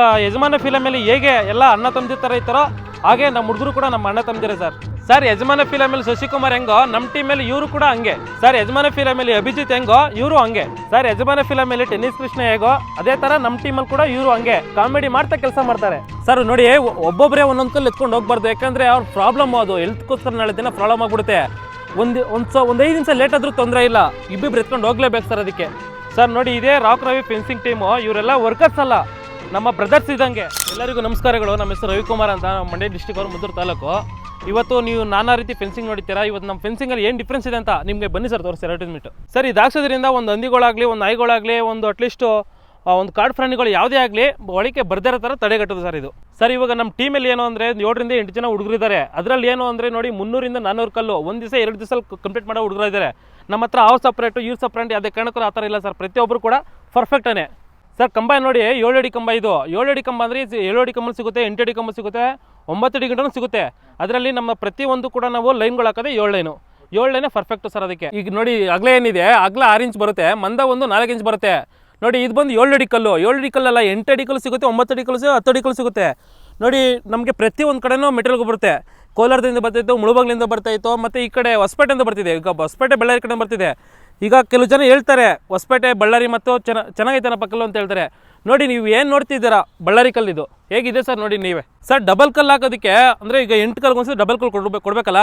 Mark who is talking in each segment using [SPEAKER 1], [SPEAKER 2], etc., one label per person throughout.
[SPEAKER 1] ಆ, ಫಿಲಮ್ ಅಲ್ಲಿ ಹೇಗೆ ಎಲ್ಲ ಅಣ್ಣ ತಮ್ಮದಿ ತರ ಇರ್ತಾರೋ ಹಾಗೆ ನಮ್ಮ ಹುಡುಗರು ಕೂಡ ನಮ್ಮ ಅಣ್ಣ ತಮ್ಮದಿರ ಸರ್. ಸರ್ ಯಜಮಾನ ಫಿಲಮಲ್ಲಿ ಶಶಿಕುಮಾರ್ ಹೆಂಗೋ ನಮ್ಮ ಟೀಮ್ ಅಲ್ಲಿ ಇವರು ಕೂಡ ಹಂಗೆ. ಸರ್ ಯಜಮಾನ ಫಿಲಮಲ್ಲಿ ಅಭಿಜಿತ್ ಹೆಂಗೋ ಇವರು ಹಂಗೆ. ಸರ್ ಯಜಮಾನ ಫಿಲಮಲ್ಲಿ ಟೆನ್ನಿಸ್ ಕೃಷ್ಣ ಹೇಗೋ ಅದೇ ತರ ನಮ್ಮ ಟೀಮ್ ಅಲ್ಲಿ ಕೂಡ ಇವರು ಹಂಗೆ. ಕಾಮಿಡಿ ಮಾಡ್ತಾ ಕೆಲಸ ಮಾಡ್ತಾರೆ. ಸರ್ ನೋಡಿ ಒಬ್ಬೊಬ್ಬರೇ ಒಂದೊಂದು ಕಲ್ಲಿ ಎತ್ಕೊಂಡು ಹೋಗ್ಬಾರ್ದು. ಯಾಕಂದ್ರೆ ಅವ್ರ ಪ್ರಾಬ್ಲಮ್ ಅದು. ಹೆಲ್ತ್ಗೋಸ್ಕರ ನಾಳೆ ದಿನ ಪ್ರಾಬ್ಲಮ್ ಆಗ್ಬಿಡುತ್ತೆ. ಒಂದು ಒಂದು ಸ ಒಂದು ಐದು ನಿಮಿಷ ಲೇಟ್ ಆದರೂ ತೊಂದರೆ ಇಲ್ಲ. ಇಬ್ಬಿಬ್ರು ಎತ್ಕೊಂಡು ಹೋಗ್ಲೇಬೇಕು ಸರ್ ಅದಕ್ಕೆ. ಸರ್ ನೋಡಿ ಇದೇ ರಾಕ್ ರವಿ ಫೆನ್ಸಿಂಗ್ ಟೀಮು ಇವರೆಲ್ಲ ವರ್ಕರ್ಸ್ ಅಲ್ಲ. ನಮ್ಮ ಬ್ರದರ್ಸ್ ಇದ್ದಂಗೆ. ಎಲ್ಲರಿಗೂ ನಮಸ್ಕಾರಗಳು. ನಮ್ಮ ಹೆಸರು ರವಿಕುಮಾರ್ ಅಂತ. ನಮ್ಮ ಮಂಡ್ಯ ಡಿಸ್ಟಿಕ್ ಅವರು ಮುದ್ದೂರು ತಾಲೂಕು. ಇವತ್ತು ನೀವು ನಾನಾ ರೀತಿ ಫೆನ್ಸಿಂಗ್ ನೋಡ್ತೀರಾ ಇವತ್ತು ನಮ್ಮ ಫೆನ್ಸಿಂಗಲ್ಲಿ ಏನು ಡಿಫ್ರೆನ್ಸ್ ಇದೆ ಅಂತ ನಿಮಗೆ ಬನ್ನಿ ಸರ್ ತೋರಿಸಿ ಅಡ್ವರ್ಟೈಸ್ಮೆಂಟ್ ಸರ್ ಈ ಹಾಕ್ಸೋದ್ರಿಂದ ಒಂದು ಹಂದಿಗಳಾಗಲಿ, ಒಂದು ನಾಯಿಗಳಾಗಲಿ, ಒಂದು ಅಟ್ಲೀಸ್ಟು ಒಂದು ಕಾಡು ಪ್ರಾಣಿಗಳು ಯಾವುದೇ ಆಗಲಿ ಒಳಕ್ಕೆ ಬರ್ದಿರೋ ಥರ ತಡೆಗಟ್ಟೋದು ಸರ್ ಇದು. ಸರ್, ಇವಾಗ ನಮ್ಮ ಟೀಮಲ್ಲಿ ಏನು ಅಂದರೆ, ಏಳರಿಂದ ಎಂಟು ಜನ ಹುಡುಗರಿದ್ದಾರೆ ಅದರಲ್ಲಿ ಏನು ಅಂದರೆ ನೋಡಿ, ಮುನ್ನೂರಿಂದ ನಾನ್ನೂರು ಕಲ್ಲು, ಒಂದು ದಿವಸ ಎರಡು ದಿವಸ ಕಂಪ್ಲೀಟ್ ಮಾಡೋ ಹುಡುಗರಿದ್ದಾರೆ ನಮ್ಮ ಹತ್ರ ಅವ್ರು ಸಪ್ರೇಟು ಇವ್ರು ಸಪ್ರೇಟ್ ಯಾವುದೇ ಕಾರಣಕ್ಕೂ ಆ ಥರ ಇಲ್ಲ ಸರ್ ಪ್ರತಿಯೊಬ್ಬರು ಕೂಡ ಪರ್ಫೆಕ್ಟನೇ ಸರ್, ಕಂಬ ನೋಡಿ, ಏಳು ಅಡಿ ಕಂಬ ಇದು. ಏಳು ಅಡಿ ಕಂಬ ಅಂದರೆ ಏಳು ಅಡಿ ಕಂಬ ಸಿಗುತ್ತೆ, ಎಂಟು ಅಡಿ ಕಂಬ ಸಿಗುತ್ತೆ, ಒಂಬತ್ತು ಅಡಿ ಗಂಟನೂ ಸಿಗುತ್ತೆ. ಅದರಲ್ಲಿ ನಮ್ಮ ಪ್ರತಿಯೊಂದು ಕೂಡ ನಾವು ಲೈನ್ಗಳು ಹಾಕೋದೇ ಏಳು ಲೈನು. ಏಳು ಲೈನೇ ಪರ್ಫೆಕ್ಟ್ ಸರ್ ಅದಕ್ಕೆ. ಈಗ ನೋಡಿ, ಅಗಲ ಏನಿದೆ, ಅಗಲ ಆರು ಇಂಚ್ ಬರುತ್ತೆ, ಮಂದ ಒಂದು ನಾಲ್ಕು ಇಂಚ್ ಬರುತ್ತೆ. ನೋಡಿ, ಇದು ಬಂದು ಏಳು ಅಡಿ ಕಲ್ಲು. ಏಳು ಅಡಿ ಕಲ್ಲಲ್ಲ, ಎಂಟು ಅಡಿ ಕಲ್ಲು ಸಿಗುತ್ತೆ, ಒಂಬತ್ತು ಅಡಿ ಕಲ್ಲು ಹತ್ತು ಅಡಿ ಕಲ್ಲು ಸಿಗುತ್ತೆ. ನೋಡಿ, ನಮಗೆ ಪ್ರತಿ ಒಂದು ಕಡೆನೂ ಮೆಟೀರಿಯಲ್ ಬರುತ್ತೆ. ಕೋಲಾರದಿಂದ ಬರ್ತಾಯಿತ್ತು ಮುಳುಬಾಗ್ಲಿಂದ ಬರ್ತಾಯಿತ್ತು ಮತ್ತು ಈ ಕಡೆ ಹೊಸಪೇಟೆಯಿಂದ ಬರ್ತಿದೆ. ಈಗ ಹೊಸಪೇಟೆ, ಬೆಳ್ಳಾರಿ ಕಡೆ ಬರ್ತಿದೆ. ಈಗ ಕೆಲವು ಜನ ಹೇಳ್ತಾರೆ, ಹೊಸಪೇಟೆ, ಬಳ್ಳಾರಿ ಮತ್ತು ಚೆನ್ನ ಚೆನ್ನಾಗೈತನಪ್ಪ ಕಲ್ಲು ಅಂತ ಹೇಳ್ತಾರೆ. ನೋಡಿ ನೀವು ಏನು ನೋಡ್ತಿದ್ದೀರಾ ಬಳ್ಳಾರಿ ಕಲ್ಲಿದು ಹೇಗಿದೆ ಸರ್ ನೋಡಿ ನೀವೇ? ಸರ್ ಡಬಲ್ ಕಲ್ಲು ಹಾಕೋದಕ್ಕೆ ಅಂದರೆ ಈಗ ಎಂಟು ಕಲ್ಗೊಂದ್ಸಲ ಡಬಲ್ ಕಲ್ಲು ಕೊಡ್ಬೇಕು, ಕೊಡಬೇಕಲ್ಲ?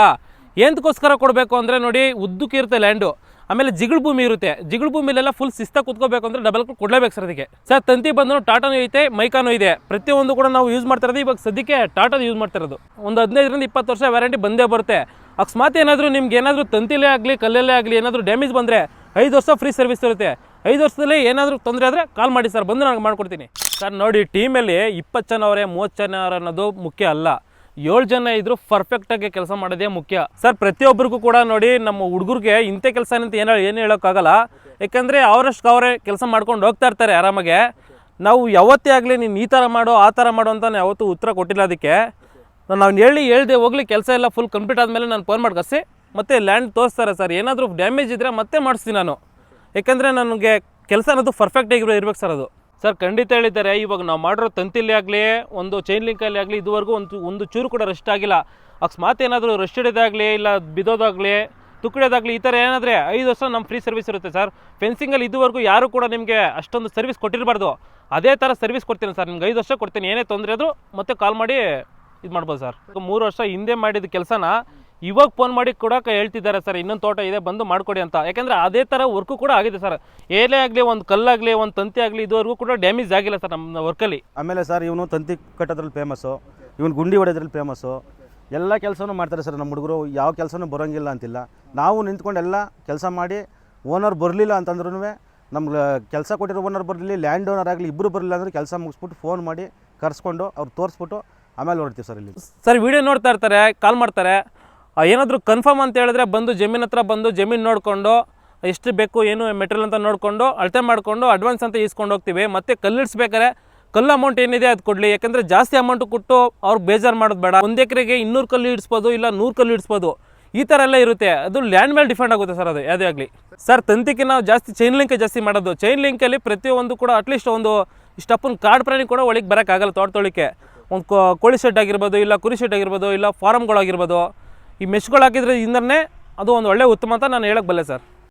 [SPEAKER 1] ಏನಕ್ಕೋಸ್ಕರ ಕೊಡಬೇಕು ಅಂದರೆ ನೋಡಿ ಉದ್ದಕ್ಕಿರುತ್ತೆ ಲ್ಯಾಂಡು ಆಮೇಲೆ ಜಿಗಳು ಭೂಮಿ ಇರುತ್ತೆ. ಜಿಗಳು ಭೂಮಿಲೆಲ್ಲ ಫುಲ್ ಸಿಸ್ತಾ ಕುತ್ಕೋಬೇಕು ಅಂದರೆ ಡಬಲ್ ಕಲ್ಲು ಕೊಡಲೇಬೇಕು ಸರ್ ಅದಕ್ಕೆ. ಸರ್ ತಂತಿ ಬಂದು ಟಾಟಾನು ಐತೆ, ಮೈಕಾನು ಇದೆ. ಪ್ರತಿಯೊಂದು ಕೂಡ ನಾವು ಯೂಸ್ ಮಾಡ್ತಾ ಇರೋದು ಇವಾಗ ಸದ್ಯಕ್ಕೆ ಟಾಟಾದ ಯೂಸ್ ಮಾಡ್ತಾ ಇರೋದು ಒಂದು ಹದಿನೈದರಿಂದ ಇಪ್ಪತ್ತು ವರ್ಷ ವ್ಯಾರಂಟಿ ಬಂದೇ ಬರುತ್ತೆ. ಅಕಸ್ಮಾತ್ ಏನಾದರೂ ನಿಮ್ಗೆ ಏನಾದರೂ ತಂತಿಲೇ ಆಗಲಿ, ಕಲ್ಲಲ್ಲೇ ಆಗಲಿ ಏನಾದರೂ ಡ್ಯಾಮೇಜ್ ಬಂದರೆ ಐದು ವರ್ಷ ಫ್ರೀ ಸರ್ವಿಸ್ ಇರುತ್ತೆ. ಐದು ವರ್ಷದಲ್ಲಿ ಏನಾದರೂ ತೊಂದರೆ ಆದರೆ ಕಾಲ್ ಮಾಡಿ ಸರ್ ಬಂದು ನಾನು ಮಾಡ್ಕೊಡ್ತೀನಿ. ಸರ್ ನೋಡಿ ಟೀಮಲ್ಲಿ ಇಪ್ಪತ್ತು ಜನ ಅವರೇ, ಮೂವತ್ತು ಜನ ಅನ್ನೋದು ಮುಖ್ಯ ಅಲ್ಲ. ಏಳು ಜನ ಇದ್ರು ಪರ್ಫೆಕ್ಟಾಗಿ ಕೆಲಸ ಮಾಡೋದೇ ಮುಖ್ಯ. ಸರ್ ಪ್ರತಿಯೊಬ್ಬರಿಗೂ ಕೂಡ ನೋಡಿ, ನಮ್ಮ ಹುಡುಗರಿಗೆ ಇಂಥ ಕೆಲಸ ಅಂತ ಏನೋ ಏನು ಹೇಳೋಕ್ಕಾಗಲ್ಲ. ಯಾಕಂದರೆ ಅವರಷ್ಟು ಅವರೇ ಕೆಲಸ ಮಾಡ್ಕೊಂಡು ಹೋಗ್ತಾ ಇರ್ತಾರೆ ಆರಾಮಾಗೆ. ನಾವು ಯಾವತ್ತೇ ಆಗಲಿ ನೀನು ಈ ಥರ ಮಾಡು, ಆ ಥರ ಮಾಡು ಅಂತ ಯಾವತ್ತೂ ಉತ್ತರ ಕೊಟ್ಟಿಲ್ಲ ಅದಕ್ಕೆ. ನಾನು ಹೇಳಿ ಹೇಳ್ದೆ ಹೋಗ್ಲಿ, ಕೆಲಸ ಎಲ್ಲ ಫುಲ್ ಕಂಪ್ಲೀಟ್ ಆದಮೇಲೆ ನಾನು ಫೋನ್ ಮಾಡಿ ಮತ್ತೆ ಲ್ಯಾಂಡ್ ತೋರಿಸ್ತಾರೆ ಸರ್ ಏನಾದರೂ ಡ್ಯಾಮೇಜ್ ಇದ್ದರೆ ಮತ್ತೆ ಮಾಡಿಸ್ತೀನಿ ನಾನು. ಯಾಕೆಂದರೆ ನನಗೆ ಕೆಲಸ ಅನ್ನೋದು ಪರ್ಫೆಕ್ಟಾಗಿ ಇರ್ಬೇಕು ಸರ್ ಅದು. ಸರ್ ಖಂಡಿತ ಹೇಳಿದ್ದಾರೆ. ಇವಾಗ ನಾವು ಮಾಡಿರೋ ತಂತಿಲಿ ಆಗಲಿ, ಒಂದು ಚೈನ್ ಲಿಂಕಲ್ಲಿ ಆಗಲಿ, ಇದುವರೆಗೂ ಒಂದು ಒಂದು ಚೂರು ಕೂಡ ರೆಸ್ಟ್ ಆಗಿಲ್ಲ. ಅಕಸ್ಮಾತ್ ಏನಾದರೂ ರೆಸ್ಟ್ ಹಿಡಿದಾಗಲಿ, ಇಲ್ಲ ಬಿದ್ದೋದಾಗಲಿ, ತುಕ್ಕಡೋದಾಗಲಿ, ಈ ಥರ ಏನಾದರೆ ಐದು ವರ್ಷ ನಮ್ಮ ಫ್ರೀ ಸರ್ವಿಸ್ ಇರುತ್ತೆ ಸರ್ ಫೆನ್ಸಿಂಗಲ್ಲಿ ಇದುವರೆಗೂ ಯಾರು ಕೂಡ ನಿಮಗೆ ಅಷ್ಟೊಂದು ಸರ್ವಿಸ್ ಕೊಟ್ಟಿರಬಾರ್ದು. ಅದೇ ಥರ ಸರ್ವಿಸ್ ಕೊಡ್ತೀನಿ ಸರ್ ನಿಮ್ಗೆ ಐದು ವರ್ಷ ಕೊಡ್ತೀನಿ. ಏನೇ ತೊಂದರೆ ಆದರೂ ಮತ್ತೆ ಕಾಲ್ ಮಾಡಿ ಇದು ಮಾಡ್ಬೋದು ಸರ್. ಮೂರು ವರ್ಷ ಹಿಂದೆ ಮಾಡಿದ ಕೆಲಸನ ಇವಾಗ ಫೋನ್ ಮಾಡಿ ಕೊಡೋಕೆ ಹೇಳ್ತಿದ್ದಾರೆ ಸರ್, ಇನ್ನೊಂದು ತೋಟ ಇದೆ, ಬಂದು ಮಾಡಿಕೊಡಿ ಅಂತ. ಯಾಕಂದರೆ ಅದೇ ಥರ ವರ್ಕು ಕೂಡ ಆಗಿದೆ ಸರ್. ಏನೇ ಆಗಲಿ, ಒಂದು ಕಲ್ಲಾಗಲಿ, ಒಂದು ತಂತಿ ಆಗಲಿ, ಇದುವರೆಗೂ ಕೂಡ ಡ್ಯಾಮೇಜ್ ಆಗಿಲ್ಲ ಸರ್ ನಮ್ಮ ವರ್ಕಲ್ಲಿ
[SPEAKER 2] ಆಮೇಲೆ ಸರ್, ಇವನು ತಂತಿ ಕಟ್ಟೋದ್ರಲ್ಲಿ ಫೇಮಸ್ಸು ಇವನು ಗುಂಡಿ ಹೊಡೆಯೋದ್ರಲ್ಲಿ ಫೇಮಸ್ಸು ಎಲ್ಲ ಕೆಲಸನೂ ಮಾಡ್ತಾರೆ ಸರ್ ನಮ್ಮ ಹುಡುಗರು. ಯಾವ ಕೆಲಸನೂ ಬರೋಂಗಿಲ್ಲ ಅಂತಿಲ್ಲ. ನಾವು ನಿಂತ್ಕೊಂಡು ಎಲ್ಲ ಕೆಲಸ ಮಾಡಿ ಓನರ್ ಬರಲಿಲ್ಲ ಅಂತಂದ್ರೂ ನಮ್ಗೆ ಕೆಲಸ ಕೊಟ್ಟಿರೋ ಓನರ್ ಬರಲಿ ಲ್ಯಾಂಡ್ ಓನರ್ ಆಗಲಿ ಇಬ್ಬರು ಬರಲಿಲ್ಲ ಅಂದರೆ ಕೆಲಸ ಮುಗಿಸ್ಬಿಟ್ಟು ಫೋನ್ ಮಾಡಿ ಕರೆಸ್ಕೊಂಡು ಅವ್ರು ತೋರಿಸ್ಬಿಟ್ಟು ಆಮೇಲೆ ಹೊರಡ್ತೀವಿ ಸರ್ ಇಲ್ಲಿ
[SPEAKER 1] ಸರ್ ವಿಡಿಯೋ ನೋಡ್ತಾ ಇರ್ತಾರೆ ಕಾಲ್ ಮಾಡ್ತಾರೆ. ಏನಾದರೂ ಕನ್ಫರ್ಮ್ ಅಂತ ಹೇಳಿದ್ರೆ ಬಂದು ಜಮೀನ್ ಹತ್ರ ಬಂದು ಜಮೀನು ನೋಡಿಕೊಂಡು, ಎಷ್ಟು ಬೇಕು, ಏನು ಮೆಟೀರಿಯಲ್ ಅಂತ ನೋಡಿಕೊಂಡು, ಅಳತೆ ಮಾಡಿಕೊಂಡು ಅಡ್ವಾನ್ಸ್ ಅಂತ ಈಸ್ಕೊಂಡು ಹೋಗ್ತೀವಿ. ಮತ್ತೆ ಕಲ್ಲಿಡ್ಸ್ಬೇಕಾರೆ ಕಲ್ಲು ಅಮೌಂಟ್ ಏನಿದೆ ಅದು ಕೊಡಲಿ. ಯಾಕೆಂದರೆ ಜಾಸ್ತಿ ಅಮೌಂಟ್ ಕೊಟ್ಟು ಅವ್ರು ಬೇಜಾರು ಮಾಡೋದು ಬೇಡ. ಒಂದು ಎಕರೆಗೆ ಇನ್ನೂರು ಕಲ್ಲು ಇಡಿಸ್ಬೋದು, ಇಲ್ಲ ನೂರು ಕಲ್ಲು ಇಡಿಸ್ಬೋದು. ಈ ಥರ ಎಲ್ಲ ಇರುತ್ತೆ. ಅದು ಲ್ಯಾಂಡ್ ಮೇಲೆ ಡಿಫೆಂಡ್ ಆಗುತ್ತೆ ಸರ್ ಅದು, ಯಾವುದೇ ಆಗಲಿ. ಸರ್, ತಂತಿಗೆ ನಾವು ಜಾಸ್ತಿ ಚೈನ್ ಲಿಂಕ್ ಜಾಸ್ತಿ ಮಾಡೋದು. ಚೈನ್ ಲಿಂಕಲ್ಲಿ ಪ್ರತಿಯೊಂದು ಕೂಡ ಅಟ್ಲೀಸ್ಟ್ ಒಂದು ಇಷ್ಟಪ್ಪನ ಕಾಡು ಪ್ರಾಣಿ ಕೂಡ ಒಳಗೆ ಬರೋಕ್ಕಾಗಲ್ಲ ತೋಟ ತೊಳಿಕೆ ಒಂದು ಕೋಳಿ ಶೆಡ್ ಆಗಿರ್ಬೋದು, ಇಲ್ಲ ಕುರಿ ಶೆಡ್ ಆಗಿರ್ಬೋದು, ಇಲ್ಲ ಫಾರಮ್ಗಳಾಗಿರ್ಬೋದು ಈ ಮೆಶ್ಗಳು ಹಾಕಿದ್ರೆ ಇಂದನೇ ಅದು ಒಂದು ಒಳ್ಳೆ ಉತ್ತಮ ಅಂತ ನಾನು ಹೇಳಕ್ಕೆ ಬಲ್ಲೆ ಸರ್.